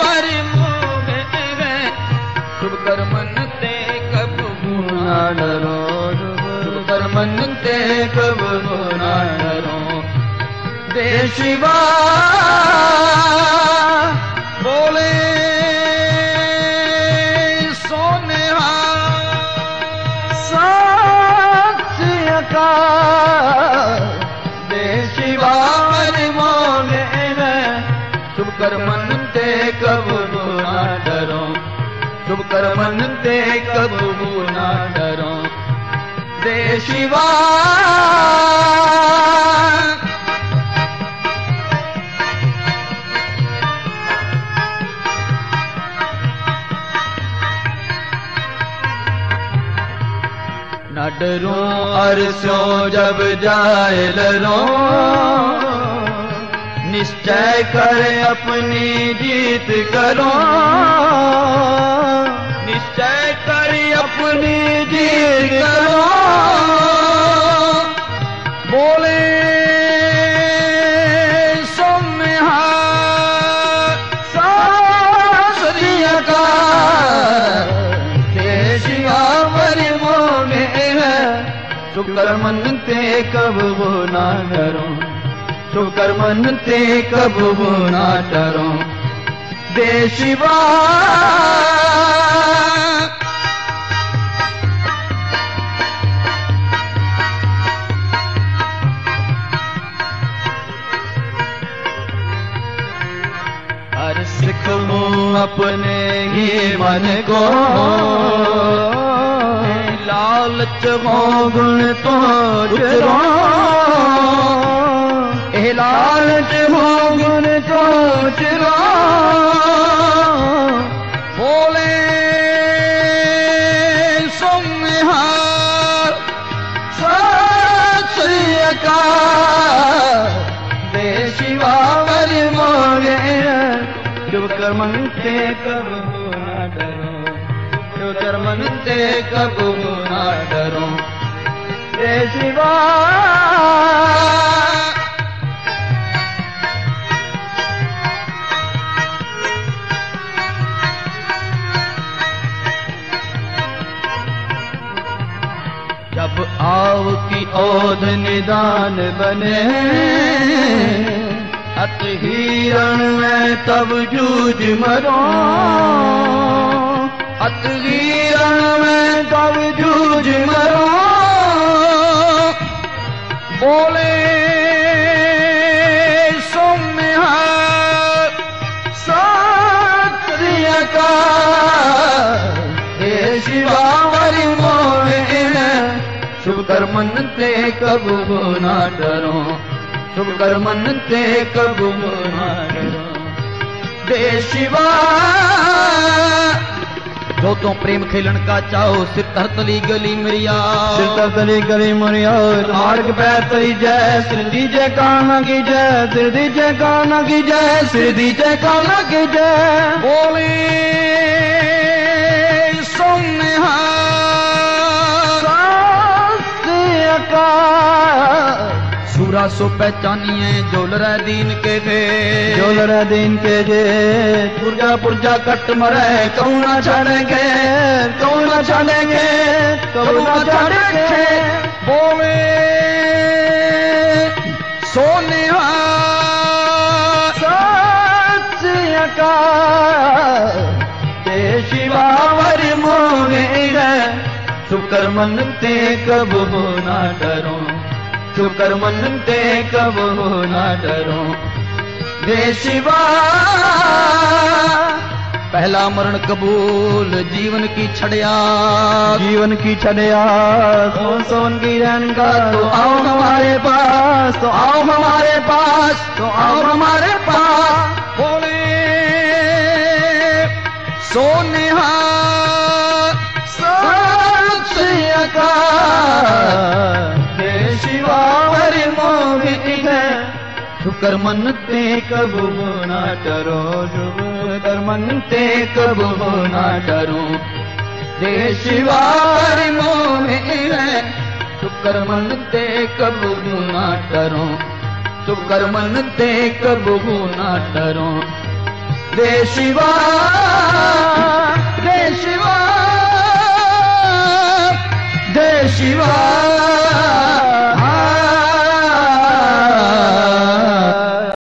पर मोहे शुभ कर्मन ते कब गुना डरो। शुभ कर्मन ते कब गुना डरो। दे शिवा बोले सोने साक्षियका दे शिवा शुभ कर्मन ते कब गुना डरो दे शिवा। न अरसो जब जाए लरो। निश्चय कर अपनी जीत करो। निश्चय कर अपनी जीत करो। बोले शुक्र मन ते कब वो ना डरो, शुक्र मन ते कब वो ना डरो। दे शिवा सिख हो अपने ही मन को। लालच हो गुण तो लालच हो गुण तो चरो बोले सोम्हार सत्रियका दे कर्मन ते कब ना डरो? शुभ कर्मन ते कब ना डरो? दे शिवा। जब आव की ओध निदान बने अत हिरण में तब जूझ मरो अत हिरण में तब जूझ मरो बोले हे शिवा शुभ कर्मन ते कब डरो शुभ कर्मन ते कब दे शिवा जो तो प्रेम खेलन का चाहो सिर तरतली गली मरिया। सिर तली गली मरिया मार्ग पे तई जय श्री दीजे काना की जय श्री दीजे काना की जय श्री दीजे काना की जय। बोले सूरा सो पहचानिए जोलरा दीन के थे जोलर दिन के गे पुरजा पुरजा कट मरे कौना छाड़ेंगे कौना छाड़ेंगे कौना छाड़ेंगे बोले सोनिया सत्स्यका ते शिवावर मोहे शुक्र मन ते कब हो ना डरो। शुक्र मन ते कब हो ना डरो। दे शिवा पहला मरण कबूल जीवन की छड़िया। जीवन की छड़िया। सोन सोन की का तो आओ हमारे पास तो आओ हमारे पास तो आओ हमारे पास। बोले सत्स्यका ते शुक्र मन ते कब हो ना डरो शुक्र ते कब हो ना डरो। दे शिवार मोहे शुक्र मन ते कब हो ना मन ते कब हो ना डरो देशिवा